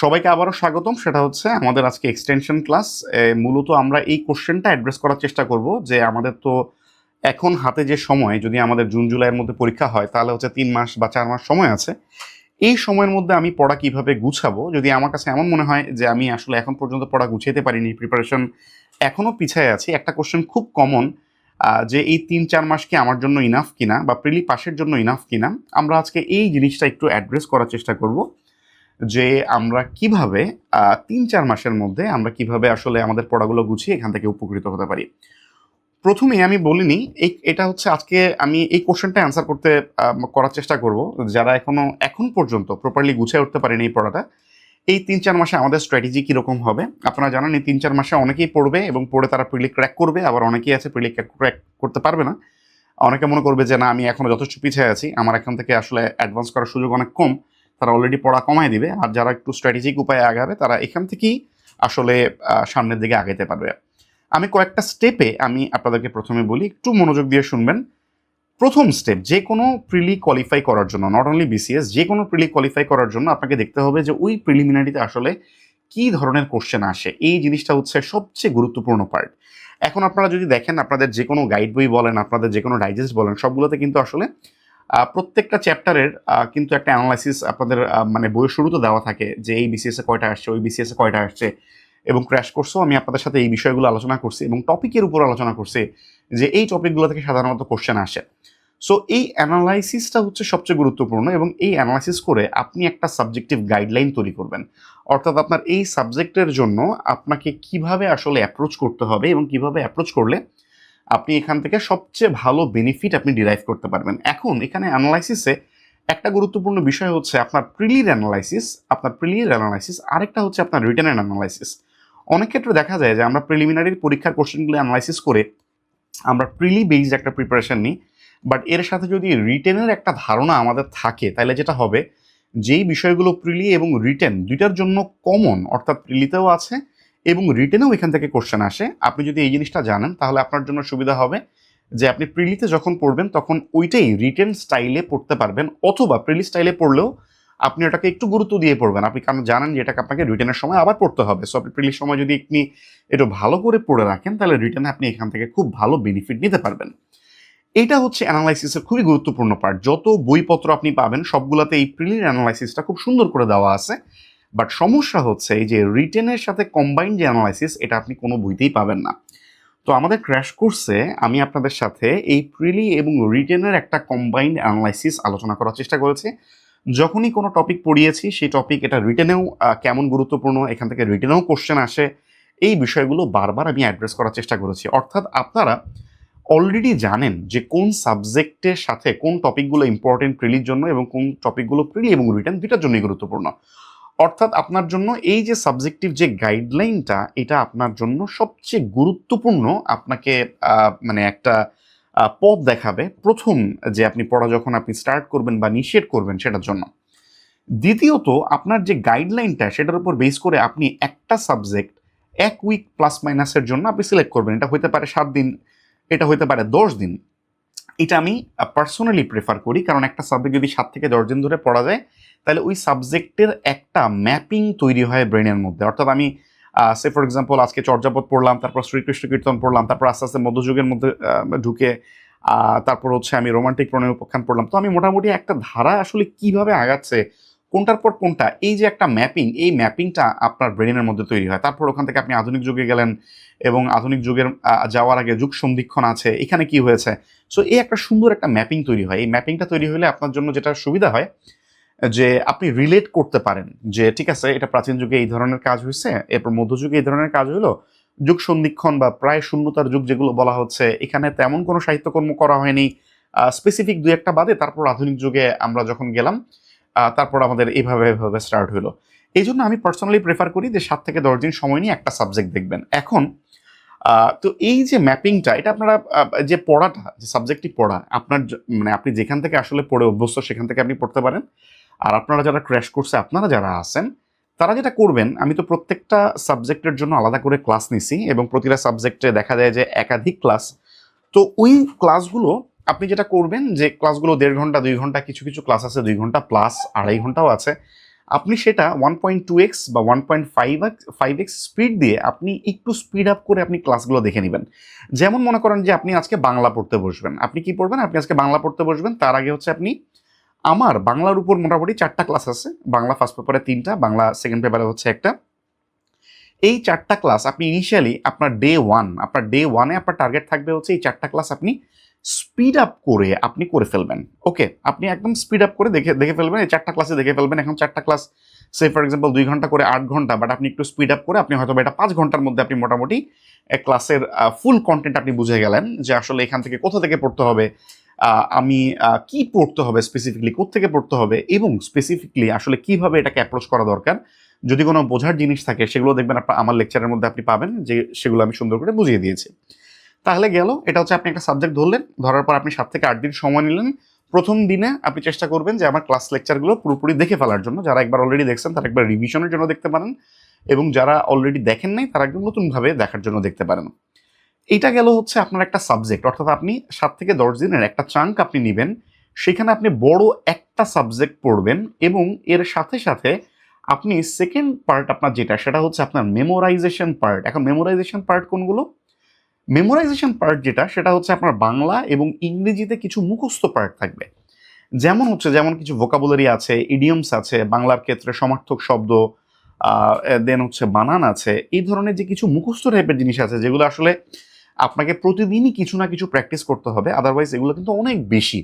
সবাইকে আবারও স্বাগতম। সেটা হচ্ছে আমাদের আজকে এক্সটেনশন ক্লাস মূলত আমরা এই কোশ্চেনটা অ্যাড্রেস করার চেষ্টা করব যে আমাদের তো এখন হাতে যে সময়, যদি আমাদের জুন, জুলাইয়ের মধ্যে পরীক্ষা হয়, তাহলে হচ্ছে তিন মাস বা চার মাস সময় আছে। এই সময়ের মধ্যে আমি পড়া কীভাবে গুছাবো? যদি আমার কাছে এমন মনে হয় যে আমি আসলে এখন পর্যন্ত পড়া গুছাইতে পারিনি প্রিপারেশন এখনও পিছায় আছি, একটা কোশ্চেন খুব কমন যে এই তিন, চার মাস কি আমার জন্য ইনাফ কিনা বা প্রিলি পাশের জন্য ইনাফ কিনা? আমরা আজকে এই জিনিসটা একটু অ্যাড্রেস করার চেষ্টা করব। যে আমরা কীভাবে তিন চার মাসের মধ্যে আমরা কীভাবে আসলে আমাদের পড়াগুলো গুছিয়ে এখান থেকে উপকৃত হতে পারি। প্রথমে আমি বলিনি, এই, এটা হচ্ছে আজকে আমি এই কোশ্চেনটা অ্যান্সার করতে করার চেষ্টা করব। যারা এখনও, এখন পর্যন্ত প্রপারলি গুছিয়ে উঠতে পারেনি এই পড়াটা, এই তিন চার মাসে আমাদের স্ট্র্যাটেজি কীরকম হবে? আপনারা জানেন এই তিন চার মাসে অনেকেই পড়বে এবং পড়ে তারা প্রিলি ক্র্যাক করবে, আবার অনেকেই আছে প্রিলি ক্র্যাক করতে পারবে না। অনেকে মনে করবে যে, না, আমি এখনও যথেষ্ট পিছিয়ে আছি। আমার এখান থেকে আসলে অ্যাডভান্স করার সুযোগ অনেক কম। তারা অলরেডি পড়া কমায় দিবে, আর যারা একটু স্ট্র্যাটেজিক উপায়ে আগাবে, তারা এখান থেকেই আসলে সামনের দিকে আগাইতে পারবে। আমি কয়েকটা স্টেপে আমি আপনাদেরকে প্রথমে বলি, একটু মনোযোগ দিয়ে শুনবেন। প্রথম স্টেপ যে কোনো প্রিলি কোয়ালিফাই করার জন্য নট অনলি বিসিএস যে কোনো প্রিলি কোয়ালিফাই করার জন্য আপনাকে দেখতে হবে যে ওই প্রিলিমিনারিতে আসলে কি ধরনের কোশ্চেন আসে। এই জিনিসটা হচ্ছে সবচেয়ে গুরুত্বপূর্ণ পার্ট এখন আপনারা যদি দেখেন, আপনাদের যে কোনো গাইড বই বলেন, আপনাদের যে কোনো ডাইজেস্ট বলেন, সবগুলোতে কিন্তু আসলে প্রত্যেকটা চ্যাপ্টারের কিন্তু একটা অ্যানালাইসিস আপনাদের মানে বইয়ের শুরুতে দেওয়া থাকে যে এই বিসিএস কয়টা আসছে, ওই বিসিএস কয়টা আসছে এবং ক্র্যাশ কোর্সও আমি আপনাদের সাথে এই বিষয়গুলো আলোচনা করছি এবং টপিকের উপর আলোচনা করছি যে এই টপিকগুলো থেকে সাধারণত কোশ্চেন আসে। সো এই অ্যানালাইসিসটা হচ্ছে সবচেয়ে গুরুত্বপূর্ণ এবং এই অ্যানালাইসিস করে আপনি একটা সাবজেক্টিভ গাইডলাইন তৈরি করবেন। অর্থাৎ আপনার এই সাবজেক্টের জন্য আপনাকে কীভাবে আসলে অ্যাপ্রোচ করতে হবে এবং কীভাবে অ্যাপ্রোচ করলে আপনি এখান থেকে সবচেয়ে ভালো বেনিফিট আপনি ডিরাইভ করতে পারবেন। এখন এখানে অ্যানালাইসিসে একটা গুরুত্বপূর্ণ বিষয় হচ্ছে আপনার প্রিলির অ্যানালাইসিস আপনার প্রিলির অ্যানালাইসিস আরেকটা হচ্ছে আপনার রিটার্নের অ্যানালাইসিস অনেক ক্ষেত্রে দেখা যায় যে আমরা প্রিলিমিনারির পরীক্ষার কোশ্চেনগুলো অ্যানালাইসিস করে আমরা প্রিলি বেসড একটা প্রিপারেশন নিই বাট এর সাথে যদি রিটেনের একটা ধারণা আমাদের থাকে, তাহলে যেটা হবে, যেই বিষয়গুলো প্রিলি এবং রিটেন দুইটার জন্য কমন অর্থাৎ প্রিলিতেও আছে এবং রিটেনেও এখান থেকে কোশ্চেন আসে। আপনি যদি এই জিনিসটা জানেন, তাহলে আপনার জন্য সুবিধা হবে যে আপনি প্রিলিতে যখন পড়বেন, তখন ওইটাই রিটেন স্টাইলে পড়তে পারবেন, অথবা প্রিলি স্টাইলে পড়লেও আপনি ওটাকে একটু গুরুত্ব দিয়ে পড়বেন। আপনি কারণ জানেন যে এটাকে আপনাকে রিটেনের সময় আবার পড়তে হবে। সো আপনি প্রিলির সময় যদি আপনি একটু ভালো করে পড়ে রাখেন, তাহলে রিটেনে আপনি এখান থেকে খুব ভালো বেনিফিট নিতে পারবেন। এটা হচ্ছে অ্যানালাইসিসের খুবই গুরুত্বপূর্ণ পার্ট যত বইপত্র আপনি পাবেন, সবগুলোতে এই প্রিলির অ্যানালাইসিসটা খুব সুন্দর করে দেওয়া আছে। বাট সমস্যা হচ্ছে এই যে রিটেনের সাথে কম্বাইন যে অ্যানালাইসিস এটা আপনি কোনো বইতেই পাবেন না। তো আমাদের ক্র্যাশ কোর্সে আমি আপনাদের সাথে এই প্রিলি এবং রিটেনের একটা কম্বাইন্ড অ্যানালাইসিস আলোচনা করার চেষ্টা করেছি। যখনই কোনো টপিক পড়িয়েছি, সেই টপিক এটা রিটেনেও কেমন গুরুত্বপূর্ণ, এখান থেকে রিটেনেও কোশ্চেন আসে। এই বিষয়গুলো বারবার আমি অ্যাড্রেস করার চেষ্টা করেছি। অর্থাৎ আপনারা অলরেডি জানেন যে কোন সাবজেক্টের সাথে কোন টপিকগুলো ইম্পর্টেন্ট প্রিলির জন্য এবং কোন টপিকগুলো প্রিলি এবং রিটেন দুইটার জন্যই গুরুত্বপূর্ণ। অর্থাৎ আপনার জন্য এই যে সাবজেক্টিভ যে গাইডলাইনটা এটা আপনার জন্য সবচেয়ে গুরুত্বপূর্ণ আপনাকে মানে একটা পথ দেখাবে। প্রথম যে আপনি পড়া যখন আপনি স্টার্ট করবেন বা নিষেধ করবেন সেটার জন্য। দ্বিতীয়ত, আপনার যে গাইডলাইনটা সেটার উপর বেস করে আপনি একটা সাবজেক্ট এক উইক প্লাস মাইনাসের জন্য আপনি সিলেক্ট করবেন। এটা হতে পারে সাত দিন, এটা হতে পারে দশ দিন। এটা আমি পার্সোনালি প্রেফার করি। কারণ একটা সাবজেক্ট যদি সাত থেকে দশ দিন ধরে পড়া যায় তাহলে ওই সাবজেক্টের একটা ম্যাপিং তৈরি হয় ব্রেনের মধ্যে। অর্থাৎ আমি সে ফর এক্সাম্পল আজকে চর্যাপদ পড়লাম, তারপর শ্রীকৃষ্ণ কীর্তন পড়লাম, তারপর আস্তে আস্তে মধ্যযুগের মধ্যে ঢুকে তারপর হচ্ছে আমি রোমান্টিক প্রণয় উপাখ্যান পড়লাম। তো আমি মোটামুটি একটা ধারা আসলে কীভাবে আগাচ্ছে, কোনটার পর কোনটা, এই যে একটা ম্যাপিং, এই ম্যাপিংটা আপনার ব্রেনের মধ্যে তৈরি হয়। তারপর ওখান থেকে আপনি আধুনিক যুগে গেলেন এবং আধুনিক যুগের যাওয়ার আগে যুগ সন্ধিক্ষণ আছে, এখানে কি হয়েছে? সো এই একটা সুন্দর একটা ম্যাপিং তৈরি হয়। এই ম্যাপিংটা তৈরি হলে আপনার জন্য যেটা সুবিধা হয় যে আপনি রিলেট করতে পারেন যে, ঠিক আছে, এটা প্রাচীন যুগে এই ধরনের কাজ হয়েছে এরপর মধ্যযুগে এই ধরনের কাজ হলো যুগ সন্ধিক্ষণ বা প্রায় শূন্যতার যুগ যেগুলো বলা হচ্ছে, এখানে তেমন কোনো সাহিত্যকর্ম করা হয়নি। স্পেসিফিক দুই একটা বাদে তারপর আধুনিক যুগে আমরা যখন গেলাম তারপর আমাদের এইভাবে এভাবে স্টার্ট হলো এই জন্য আমি পার্সোনালি প্রেফার করি যে সাত থেকে দশ দিন সময় নিয়ে একটা সাবজেক্ট দেখবেন। এখন তো এই যে ম্যাপিংটা এটা আপনারা যে পড়াটা, যে সাবজেক্টটি পড়া, আপনার মানে আপনি যেখান থেকে আসলে পড়ে অভ্যস্ত, সেখান থেকে আপনি পড়তে পারেন। আর আপনারা যারা ক্র্যাশ কোর্সে আপনারা যারা আছেন, তারা যেটা করবেন, আমি তো প্রত্যেকটা সাবজেক্টের জন্য আলাদা করে ক্লাস নিছি এবং প্রতিটা সাবজেক্টে দেখা যায় যে একাধিক ক্লাস তো ওই ক্লাসগুলো আপনি যেটা করবেন, যে ক্লাসগুলো দেড় ঘণ্টা, দুই ঘণ্টা, কিছু কিছু ক্লাস আছে, দুই ঘণ্টা প্লাস আড়াই ঘন্টাও আছে, আপনি সেটা ওয়ান পয়েন্ট টু এক্স বা one point five x five x speed দিয়ে আপনি একটু স্পিড আপ করে আপনি ক্লাসগুলো দেখে নেবেন। যেমন মনে করেন যে আপনি আজকে বাংলা পড়তে বসবেন। আপনি কি পড়বেন? আপনি আজকে বাংলা পড়তে বসবেন, তার আগে হচ্ছে আপনি আমার বাংলার উপর মোটামুটি চারটা ক্লাস আছে। বাংলা ফার্স্ট পেপারে তিনটা, বাংলা সেকেন্ড পেপারে হচ্ছে একটা। এই চারটা ক্লাস আপনি ইনিশিয়ালি আপনার ডে ওয়ান আপনার ডে ওয়ানে আপনার টার্গেট থাকবে হচ্ছে এই চারটা ক্লাস আপনি স্পিড আপ করে আপনি করে ফেলবেন। ওকে আপনি একদম স্পিড আপ করে দেখে দেখে ফেলবেন। এই চারটা ক্লাসে দেখে ফেলবেন। এখন চারটা ক্লাস সে ফর এক্সাম্পল দুই ঘণ্টা করে আট ঘণ্টা বাট আপনি একটু স্পিড আপ করে আপনি হয়তো এটা পাঁচ ঘণ্টার মধ্যে আপনি মোটামুটি ক্লাসের ফুল কন্টেন্ট আপনি বুঝে গেলেন যে আসলে এখান থেকে কোথা থেকে পড়তে হবে। আমি কি পড়তে হবে স্পেসিফিকলি থেকে পড়তে হবে এবং স্পেসিফিকলি আসলে কীভাবে এটাকে অ্যাপ্রোচ করা দরকার? যদি কোনো বোঝার জিনিস থাকে, সেগুলো দেখবেন আমার লেকচারের মধ্যে আপনি পাবেন, যে সেগুলো আমি সুন্দর করে বুঝিয়ে দিয়েছি। তাহলে গেল, এটা হচ্ছে আপনি একটা সাবজেক্ট ধরলেন, ধরার পর আপনি সাত থেকে আট দিন সময় নিলেন। প্রথম দিনে আপনি চেষ্টা করবেন যে আমার ক্লাস লেকচারগুলো পুরোপুরি দেখে ফেলার জন্য। যারা একবার অলরেডি দেখছেন, তারা একবার রিভিশনের জন্য দেখতে পারেন এবং যারা অলরেডি দেখেন নাই, তারা একদম নতুনভাবে দেখার জন্য দেখতে পারেন। এটা গেল হচ্ছে আপনার একটা সাবজেক্ট অর্থাৎ আপনি সাত থেকে দশ দিনের একটা চাঙ্ক আপনি নেবেন, সেখানে আপনি বড় একটা সাবজেক্ট পড়বেন এবং এর সাথে সাথে আপনি সেকেন্ড পার্ট আপনার যেটা, সেটা হচ্ছে আপনার মেমোরাইজেশন পার্ট এখন মেমোরাইজেশন পার্ট কোনগুলো? মেমোরাইজেশন পার্ট যেটা, সেটা হচ্ছে আপনার বাংলা এবং ইংরেজিতে কিছু মুখস্থ পার্ট থাকবে। যেমন হচ্ছে, যেমন কিছু ভোকাবুলারি আছে ইডিয়মস আছে, বাংলার ক্ষেত্রে সমার্থক শব্দ দেন হচ্ছে বানান আছে, এই ধরনের যে কিছু মুখস্থ টাইপের জিনিস আছে, যেগুলো আসলে আপনাকে প্রতিদিনই কিছু না কিছু প্র্যাকটিস করতে হবে আদারওয়াইজ এগুলো কিন্তু অনেক বেশি।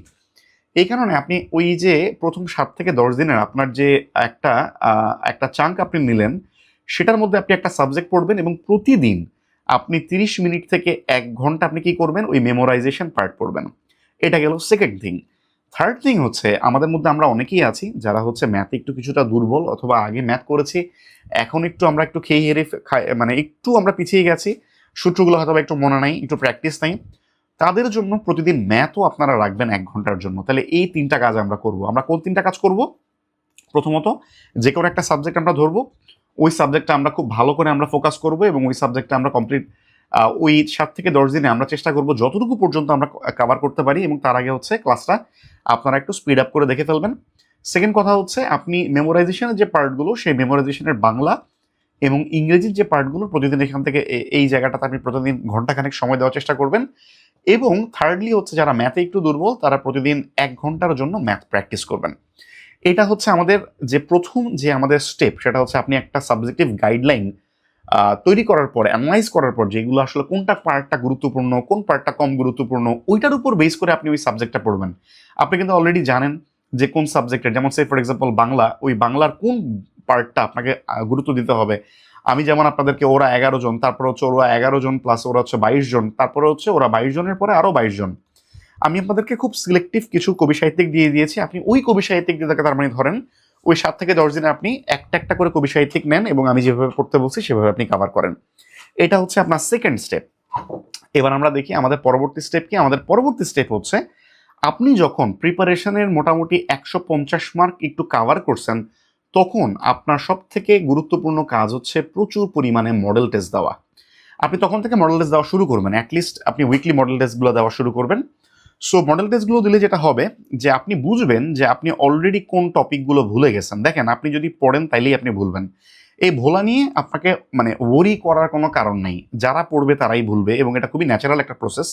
এই কারণে আপনি ওই যে প্রথম সাত থেকে দশ দিনের আপনার যে একটা একটা চাঙ্ক আপনি নিলেন, সেটার মধ্যে আপনি একটা সাবজেক্ট পড়বেন এবং প্রতিদিন আপনি তিরিশ মিনিট থেকে এক ঘণ্টা আপনি কি করবেন? ওই মেমোরাইজেশন পার্ট পড়বেন। এটা গেল সেকেন্ড থিং থার্ড থিং হচ্ছে, আমাদের মধ্যে আমরা অনেকেই আছি যারা হচ্ছে ম্যাথে একটু কিছুটা দুর্বল অথবা আগে ম্যাথ করেছি, এখন একটু আমরা একটু খেয়ে হেরে মানে একটু আমরা পিছিয়ে গেছি সূত্রগুলো হয়তো একটু মনে নাই, একটু প্র্যাকটিস নাই। তাদের জন্য প্রতিদিন ম্যাথও আপনারা রাখবেন এক ঘণ্টার জন্য। তাহলে এই তিনটা কাজ আমরা করব। আমরা কোন তিনটা কাজ করব? প্রথমত, যে কোনো একটা সাবজেক্ট আমরা ধরবো। ওই সাবজেক্টটা আমরা খুব ভালো করে আমরা ফোকাস করব এবং ওই সাবজেক্টটা আমরা কমপ্লিট ওই সাত থেকে দশ দিনে আমরা চেষ্টা করব যতটুকু পর্যন্ত আমরা কভার করতে পারি এবং তার আগে হচ্ছে ক্লাসটা আপনারা একটু স্পিড আপ করে দেখে ফেলবেন। সেকেন্ড কথা হচ্ছে, আপনি মেমোরাইজেশনের যে পার্টগুলো সেই মেমোরাইজেশনের বাংলা এবং ইংরেজির যে পার্টগুলো প্রতিদিন এখান থেকে এই জায়গাটাতে আপনি প্রতিদিন ঘন্টাখানেক সময় দেওয়ার চেষ্টা করবেন। এবং থার্ডলি হচ্ছে যারা ম্যাথে একটু দুর্বল, তারা প্রতিদিন এক ঘণ্টার জন্য ম্যাথ প্র্যাকটিস করবেন। এটা হচ্ছে আমাদের যে প্রথম যে আমাদের স্টেপ সেটা হচ্ছে আপনি একটা সাবজেক্টিভ গাইডলাইন তৈরি করার পর অ্যানালাইজ করার পর যেগুলো আসলে কোনটা পার্টটা গুরুত্বপূর্ণ, কোন পার্টটা কম গুরুত্বপূর্ণ, ওইটার উপর বেস করে আপনি ওই সাবজেক্টটা পড়বেন। আপনি কিন্তু অলরেডি জানেন যে কোন সাবজেক্টের যেমন সে ফর এক্সাম্পল বাংলা, ওই বাংলার কোন পার্টটা আপনাকে গুরুত্ব দিতে হবে? আমি যেমন আপনাদেরকে ওরা এগারো জন, তারপর হচ্ছে ওরা এগারো জন প্লাস ওরা হচ্ছে বাইশ জন, তারপরে হচ্ছে ওরা বাইশ জনের পরে আরও বাইশ জন। আমি আপনাদেরকে খুব সিলেক্টিভ কিছু কবি সাহিত্যিক দিয়ে দিয়েছি। আপনি ওই কবি সাহিত্যিক দিয়ে তার মানে ধরেন, ওই সাত থেকে দশ দিনে আপনি একটা একটা করে কবি সাহিত্যিক নেন এবং আমি যেভাবে পড়তে বলছি সেভাবে আপনি কভার করেন। এটা হচ্ছে আপনার সেকেন্ড স্টেপ এবার আমরা দেখি আমাদের পরবর্তী স্টেপ কি? আমাদের পরবর্তী স্টেপ হচ্ছে আপনি যখন প্রিপারেশনের মোটামুটি একশো পঞ্চাশ মার্ক একটু কাভার করছেন, তখন আপনার সব থেকে গুরুত্বপূর্ণ কাজ হচ্ছে প্রচুর পরিমাণে মডেল টেস্ট দেওয়া। আপনি তখন থেকে মডেল টেস্ট দেওয়া শুরু করবেন অ্যাটলিস্ট আপনি উইকলি মডেল টেস্টগুলো দেওয়া শুরু করবেন। সো মডেল টেস্টগুলো দিলে যেটা হবে যে আপনি বুঝবেন যে আপনি অলরেডি কোন টপিকগুলো ভুলে গেছেন। দেখেন, আপনি যদি পড়েন তাইলেই আপনি ভুলবেন। এই ভোলা নিয়ে আপনাকে মানে ওরি করার কোনো কারণ নেই। যারা পড়বে তারাই ভুলবে এবং এটা খুবই ন্যাচারাল একটা প্রসেস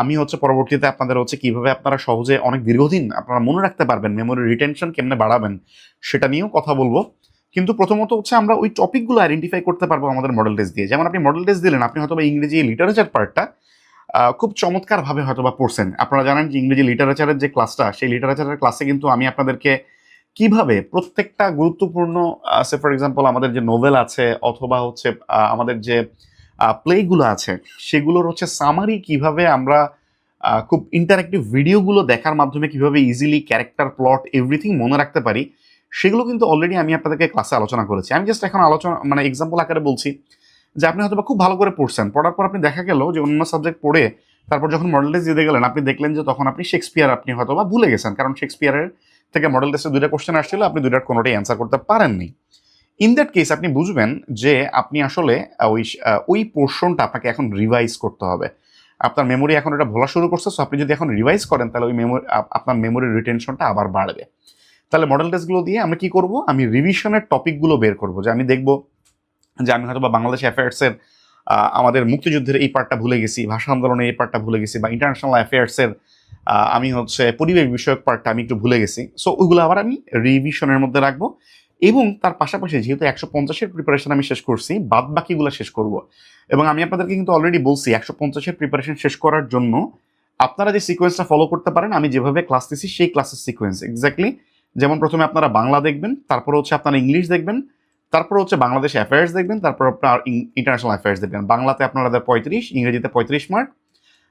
আমি হচ্ছে পরবর্তীতে আপনাদের হচ্ছে কীভাবে আপনারা সহজে অনেক দীর্ঘদিন আপনারা মনে রাখতে পারবেন মেমোরি রিটেনশন কেমনে বাড়াবেন, সেটা নিয়েও কথা বলব। কিন্তু প্রথমত হচ্ছে আমরা ওই টপিকগুলো আইডেন্টিফাই করতে পারব আমাদের মডেল টেস্ট দিয়ে। যেমন আপনি মডেল টেস্ট দিলেন, আপনি হয়তো বা ইংরেজি লিটারেচার পার্টটা খুব চমৎকারভাবে হয়তো বা পড়ছেন। আপনারা জানেন যে ইংরেজি লিটারেচারের যে ক্লাসটা সেই লিটারেচারের ক্লাসে কিন্তু আমি আপনাদেরকে কীভাবে প্রত্যেকটা গুরুত্বপূর্ণ সে ফর এক্সাম্পল আমাদের যে নোভেল আছে, অথবা হচ্ছে আমাদের যে প্লেগুলো আছে, সেগুলোর হচ্ছে সামারি কীভাবে আমরা খুব ইন্টারাক্টিভ ভিডিওগুলো দেখার মাধ্যমে কীভাবে ইজিলি ক্যারেক্টার প্লট এভরিথিং মনে রাখতে পারি, সেগুলো কিন্তু অলরেডি আমি আপনাদেরকে ক্লাসে আলোচনা করেছি। আমি জাস্ট এখন আলোচনা মানে এক্সাম্পল আকারে বলছি যে আপনি হয়তো খুব ভালো করে পড়ছেন, পড়ার পর আপনি দেখা গেল যে অন্য সাবজেক্ট পড়ে, তারপর যখন মডেল টেস্ট দিতে গেলেন, আপনি দেখলেন যে তখন আপনি শেক্সপিয়ার আপনি হয়তো বা ভুলে গেছেন, কারণ শেক্সপিয়ারের থেকে মডেল টেস্টে দুইটা কোশ্চেন আসছিল, আপনি দুইটার কোনোটাই অ্যান্সার করতে পারেননি। ইন দ্যাট কেস আপনি বুঝবেন যে আপনি আসলে ওই ওই পোর্শনটা আপনাকে এখন রিভাইজ করতে হবে। আপনার মেমোরি এখন এটা ভোলা শুরু করছে সো আপনি যদি এখন রিভাইজ করেন, তাহলে ওই মেমোরি আপনার মেমোরির রিটেনশনটা আবার বাড়বে। তাহলে মডেল টেস্টগুলো দিয়ে আমরা কি করব? আমি রিভিশনের টপিকগুলো বের করব, যে আমি দেখব যে আমি হয়তো বা বাংলাদেশ অ্যাফেয়ার্সের আমাদের মুক্তিযুদ্ধের এই পার্টটা ভুলে গেছি, ভাষা আন্দোলনের এই পার্টটা ভুলে গেছি, বা ইন্টারন্যাশনাল অ্যাফেয়ার্সের আমি হচ্ছে পরিবেশ বিষয়ক পার্টটা আমি একটু ভুলে গেছি। সো ওইগুলো আবার আমি রিভিশনের মধ্যে রাখব। এবং তার পাশাপাশি যেহেতু একশো পঞ্চাশের প্রিপারেশন আমি শেষ করছি বাদ বাকিগুলো শেষ করব। এবং আমি আপনাদেরকে কিন্তু অলরেডি বলছি, একশো পঞ্চাশের প্রিপারেশন শেষ করার জন্য আপনারা যে সিকোয়েন্সটা ফলো করতে পারেন, আমি যেভাবে ক্লাস দিচ্ছি সেই ক্লাসের সিকোয়েন্স এক্স্যাক্টলি যেমন প্রথমে আপনারা বাংলা দেখবেন, তারপর হচ্ছে আপনারা ইংলিশ দেখবেন, তারপর হচ্ছে বাংলাদেশ অ্যাফেয়ার্স দেখবেন, তারপর আপনার ইন্টারন্যাশনাল অ্যাফেয়ার্স দেখবেন। বাংলাতে আপনাদের পঁয়ত্রিশ, ইংরেজিতে পঁয়ত্রিশ মার্ক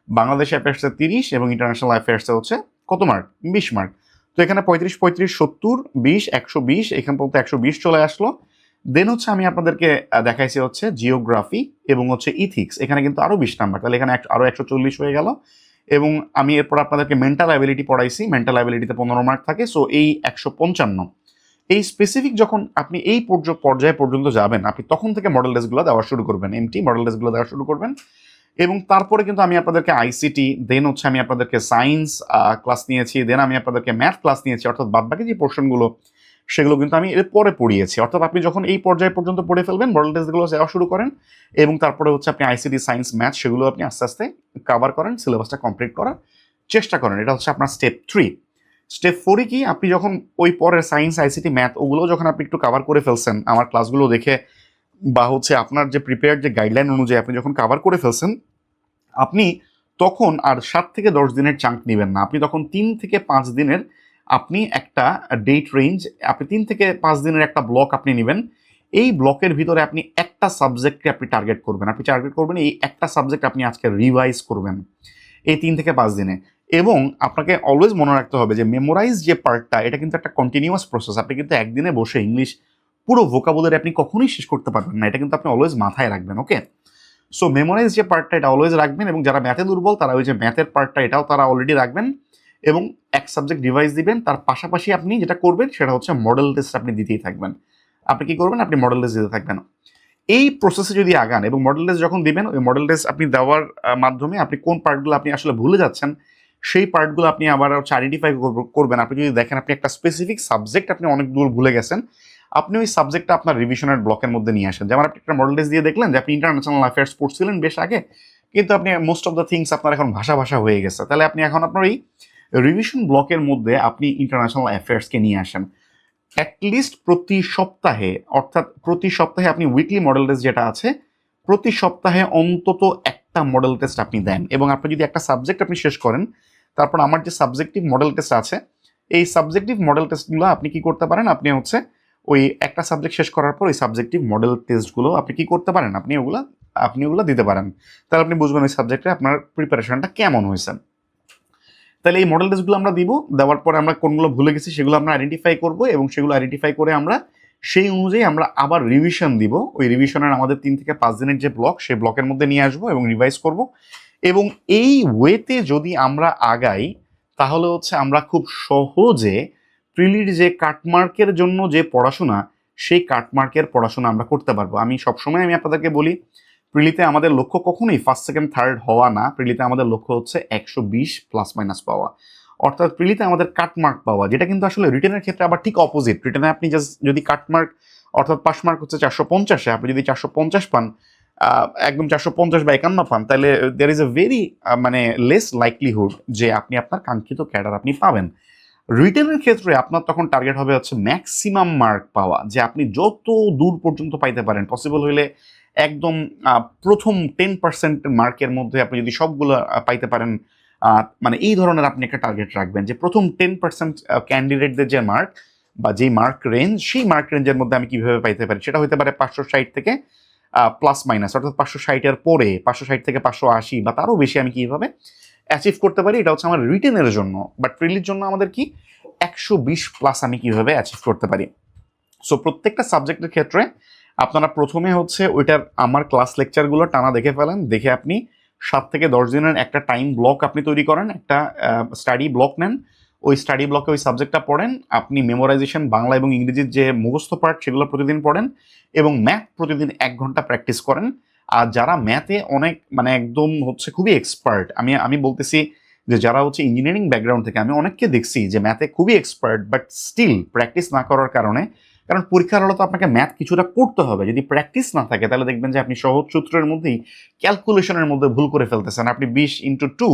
বাংলাদেশ অ্যাফেয়ার্সে তিরিশ এবং ইন্টারন্যাশনাল অ্যাফেয়ার্সে হচ্ছে কত মার্ক বিশ মার্ক তো এখানে পঁয়ত্রিশ পঁয়ত্রিশ, সত্তর, বিশ, একশো বিশ, এখান পর্যন্ত একশো বিশ চলে আসলো। দেন হচ্ছে আমি আপনাদেরকে দেখাইছি হচ্ছে জিওগ্রাফি এবং হচ্ছে ইথিক্স এখানে কিন্তু আরও বিশ নাম্বার, তাহলে এখানে আরও একশো চল্লিশ হয়ে গেল। এবং আমি এরপর আপনাদেরকে মেন্টাল অ্যাবিলিটি পড়াইছি। মেন্টাল অ্যাবিলিটিতে পনেরো মার্ক থাকে সো এই একশো পঞ্চান্ন। এই স্পেসিফিক যখন আপনি এই পর্যায়ে পর্যন্ত যাবেন, আপনি তখন থেকে মডেল টেস্টগুলো দেওয়া শুরু করবেন। এমটি মডেল টেস্টগুলো দেওয়া শুরু করবেন। এবং তারপরে কিন্তু আমি আপনাদেরকে আইসিটি দেন হচ্ছে আমি আপনাদেরকে সায়েন্স ক্লাস নিয়েছি দেন আমি আপনাদেরকে ম্যাথ ক্লাস নিয়েছি, অর্থাৎ বাদবাকি যে পোর্শনগুলো সেগুলো কিন্তু আমি এর পরে পড়িয়েছি। অর্থাৎ আপনি যখন এই পর্যায়ে পর্যন্ত পড়ে ফেলবেন মডেল টেস্টগুলো দেওয়া শুরু করেন এবং তারপরে হচ্ছে আপনি আইসিটি সায়েন্স ম্যাথ সেগুলো আপনি আস্তে আস্তে কাভার করেন সিলেবাসটা কমপ্লিট করার চেষ্টা করেন। এটা হচ্ছে আপনার স্টেপ থ্রি স্টেপ ফোরে কি, আপনি যখন ওই পরের সায়েন্স আইসিটি ম্যাথ ওগুলো যখন আপনি একটু কাভার করে ফেলছেন, আমার ক্লাসগুলো দেখে বা হচ্ছে আপনার যে প্রিপেয়ার যে গাইডলাইন অনুযায়ী আপনি যখন কাভার করে ফেলছেন, আপনি তখন আর সাত থেকে দশ দিনের চাঙ্ক নেবেন না। আপনি তখন তিন থেকে পাঁচ দিনের আপনি একটা ডেট রেঞ্জ আপনি তিন থেকে পাঁচ দিনের একটা ব্লক আপনি নেবেন। এই ব্লকের ভিতরে আপনি একটা সাবজেক্টকে আপনি টার্গেট করবেন। আপনি টার্গেট করবেন, এই একটা সাবজেক্ট আপনি আজকে রিভাইজ করবেন এই তিন থেকে পাঁচ দিনে। এবং আপনাকে অলওয়েজ মনে রাখতে হবে যে মেমোরাইজ যে পার্টটা এটা কিন্তু একটা কন্টিনিউয়াস প্রসেস আপনি কিন্তু একদিনে বসে ইংলিশ পুরো ভোকাবুলারি আপনি কখনোই শেষ করতে পারবেন না। এটা কিন্তু আপনি অলওয়েজ মাথায় রাখবেন ওকে সো মেমোরাইজ যে পার্টটা এটা অলওয়েজ রাখবেন এবং যারা ম্যাথে দুর্বল, তারা ওই যে ম্যাথের পার্টটা এটাও তারা অলরেডি রাখবেন এবং এক সাবজেক্ট ডিভাইস দিবেন। তার পাশাপাশি আপনি যেটা করবেন সেটা হচ্ছে মডেল টেস্ট আপনি দিতেই থাকবেন। আপনি কি করবেন? আপনি মডেল টেস্ট দিতে থাকবেন। এই প্রসেসে যদি আগান এবং মডেল টেস্ট যখন দিবেন, ওই মডেল টেস্ট আপনি দেওয়ার মাধ্যমে আপনি কোন পার্টগুলো আপনি আসলে ভুলে যাচ্ছেন, সেই পার্টগুলো আপনি আবার হচ্ছে আইডেন্টিফাই করবেন। আপনি যদি দেখেন আপনি একটা স্পেসিফিক সাবজেক্ট আপনি অনেক দূর ভুলে গেছেন আপনি ওই সাবজেক্টটা আপনার রিভিশনের ব্লকের মধ্যে নিয়ে আসেন। যেমন আপনি একটা মডেল দিয়ে দেখলেন যে আপনি ইন্টারন্যাশনাল অ্যাফেয়ার্স পড়ছিলেন বেশ আগে, কিন্তু আপনি মোস্ট অফ দ্য থিংস আপনার এখন ভাষা ভাষা হয়ে গেছে। তাহলে আপনি এখন আপনার এই রিভিশন ব্লকের মধ্যে আপনি ইন্টারন্যাশনাল অ্যাফেয়ার্সকে নিয়ে আসেন। অ্যাটলিস্ট প্রতি সপ্তাহে, অর্থাৎ প্রতি সপ্তাহে আপনি উইকলি মডেল টেস্ট যেটা আছে, প্রতি সপ্তাহে অন্তত একটা মডেল টেস্ট আপনি দেন। এবং আপনি যদি একটা সাবজেক্ট আপনি শেষ করেন, তারপর আমার যে সাবজেক্টিভ মডেল টেস্ট আছে, এই সাবজেক্টিভ মডেল টেস্টগুলো আপনি কি করতে পারেন? আপনি হচ্ছে ওই একটা সাবজেক্ট শেষ করার পর ওই সাবজেক্টিভ মডেল টেস্টগুলো আপনি কি করতে পারেন? আপনি ওগুলো আপনি ওগুলো দিতে পারেন। তাহলে আপনি বুঝবেন ওই সাবজেক্টে আপনার প্রিপারেশনটা কেমন হয়েছে। তাহলে এই মডেল টেস্টগুলো আমরা দিব, দেওয়ার পরে আমরা কোনগুলো ভুলে গেছি সেগুলো আমরা আইডেন্টিফাই করব এবং সেগুলো আইডেন্টিফাই করে আমরা সেই অনুযায়ী আমরা আবার রিভিশন দিব। ওই রিভিশনের আমাদের তিন থেকে পাঁচ দিনের যে ব্লক সেই ব্লকের মধ্যে নিয়ে আসব এবং রিভাইজ করব। এবং এই ওয়েতে যদি আমরা আগাই, তাহলে হচ্ছে আমরা খুব সহজে প্রিলির যে কাটমার্কের জন্য যে পড়াশোনা, সেই কাটমার্কের পড়াশোনা আমরা করতে পারব। আমি সবসময় আমি আপনাদেরকে বলি প্রিলিতে আমাদের লক্ষ্য কখনোই ফার্স্ট সেকেন্ড থার্ড হওয়া না। প্রিলিতে আমাদের লক্ষ্য হচ্ছে একশো বিশ প্লাস মাইনাস পাওয়া। অর্থাৎ প্রিলিতে আমাদের কাটমার্ক পাওয়া, যেটা কিন্তু আসলে রিটেনের ক্ষেত্রে আবার ঠিক অপোজিট রিটেনে আপনি জাস্ট যদি কাটমার্ক অর্থাৎ পাস মার্ক হচ্ছে চারশো পঞ্চাশে, আপনি যদি চারশো পঞ্চাশ পান একদম চারশো পঞ্চাশ বা একান্ন পান, তাহলে দের ইজ এ ভেরি মানে লেস লাইকলিহুড যে আপনি আপনার কাঙ্ক্ষিত ক্যাডার আপনি পাবেন। রিটেনের ক্ষেত্রে আপনার তখন টার্গেট হবে হচ্ছে ম্যাক্সিমাম মার্ক পাওয়া, যে আপনি যত দূর পর্যন্ত পাইতে পারেন। পসিবল হইলে একদম প্রথম টেন পার্সেন্ট মার্কের মধ্যে আপনি যদি সবগুলো পাইতে পারেন মানে এই ধরনের আপনি একটা টার্গেট রাখবেন, যে প্রথম টেন পার্সেন্ট ক্যান্ডিডেটদের যে মার্ক বা যেই মার্ক রেঞ্জ সেই মার্ক রেঞ্জের মধ্যে আমি কীভাবে পাইতে পারি? সেটা হতে পারে পাঁচশো ষাট থেকে প্লাস মাইনাস অর্থাৎ পাঁচশো ষাটের পরে, পাঁচশো ষাট থেকে পাঁচশো আশি বা তারও বেশি আমি কীভাবে অ্যাচিভ করতে পারি, এটা হচ্ছে আমার রিটেনের জন্য। বাট প্রিলির জন্য আমাদের কি? একশো বিশ প্লাস আমি কীভাবে অ্যাচিভ করতে পারি? সো প্রত্যেকটা সাবজেক্টের ক্ষেত্রে আপনারা প্রথমে হচ্ছে ওইটার আমার ক্লাস লেকচারগুলো টানা দেখে ফেলেন। দেখে আপনি সাত থেকে দশ দিনের একটা টাইম ব্লক আপনি তৈরি করেন, একটা স্টাডি ব্লক নেন। ওই স্টাডি ব্লকে ওই সাবজেক্টটা পড়েন। আপনি মেমোরাইজেশন বাংলা এবং ইংরেজির যে মুখস্থ পার্ট সেগুলো প্রতিদিন পড়েন এবং ম্যাথ প্রতিদিন এক ঘণ্টা প্র্যাকটিস করেন। আর যারা ম্যাথে অনেক মানে একদম হচ্ছে খুবই এক্সপার্ট আমি আমি বলতেছি যে যারা হচ্ছে ইঞ্জিনিয়ারিং ব্যাকগ্রাউন্ড থেকে, আমি অনেককে দেখছি যে ম্যাথে খুবই এক্সপার্ট বাট স্টিল প্র্যাকটিস না করার কারণে, কারণ পরীক্ষার হলে তো আপনাকে ম্যাথ কিছুটা করতে হবে। যদি প্র্যাকটিস না থাকে, তাহলে দেখবেন যে আপনি সহজ সূত্রের মধ্যেই ক্যালকুলেশনের মধ্যে ভুল করে ফেলতেছেন। আপনি বিশ ইন্টু টু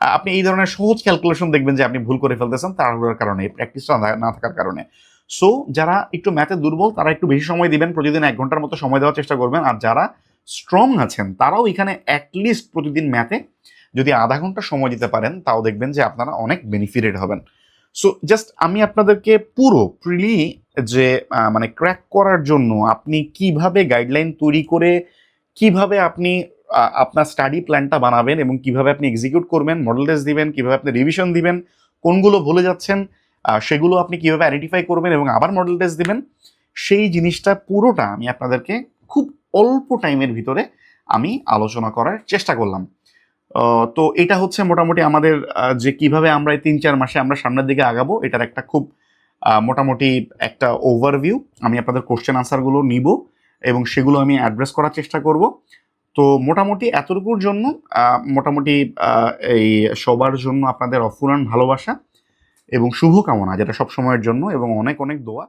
আপনি এই ধরনের সহজ ক্যালকুলেশন দেখবেন যে আপনি ভুল করে ফেলতেছেন তাড়াহুড়োর কারণে প্র্যাকটিসটা না থাকার কারণে। সো যারা একটু ম্যাথে দুর্বল, তারা একটু বেশি সময় দিবেন, প্রতিদিন এক ঘণ্টার মতো সময় দেওয়ার চেষ্টা করবেন। আর যারা স্ট্রং আছেন, তারাও এখানে অ্যাটলিস্ট প্রতিদিন ম্যাথে যদি আধা ঘণ্টা সময় দিতে পারেন, তাও দেখবেন যে আপনারা অনেক বেনিফিটেড হবেন। সো জাস্ট আমি আপনাদেরকে পুরো প্রিলি যে মানে ক্র্যাক করার জন্য আপনি কীভাবে গাইডলাইন তৈরি করে কীভাবে আপনি আপনার স্টাডি প্ল্যানটা বানাবেন এবং কীভাবে আপনি এক্সিকিউট করবেন মডেল টেস্ট দিবেন, কীভাবে আপনি রিভিশন দিবেন, কোনগুলো ভুলে যাচ্ছেন সেগুলো আপনি কীভাবে আইডেন্টিফাই করবেন এবং আবার মডেল টেস্ট দিবেন, সেই জিনিসটা পুরোটা আমি আপনাদেরকে খুব অল্প টাইমের ভিতরে আমি আলোচনা করার চেষ্টা করলাম। তো এটা হচ্ছে মোটামুটি আমাদের যে কীভাবে আমরা এই তিন চার মাসে আমরা সামনের দিকে আগাবো, এটার একটা খুব মোটামুটি একটা ওভারভিউ আমি আপনাদের কোশ্চেন আনসারগুলো নিব এবং সেগুলো আমি অ্যাড্রেস করার চেষ্টা করব। তো মোটামুটি এতটুকুর জন্য মোটামুটি এই সবার জন্য আপনাদের অফুরান ভালোবাসা এবং শুভকামনা, যেটা সব সময়ের জন্য এবং অনেক অনেক দোয়া।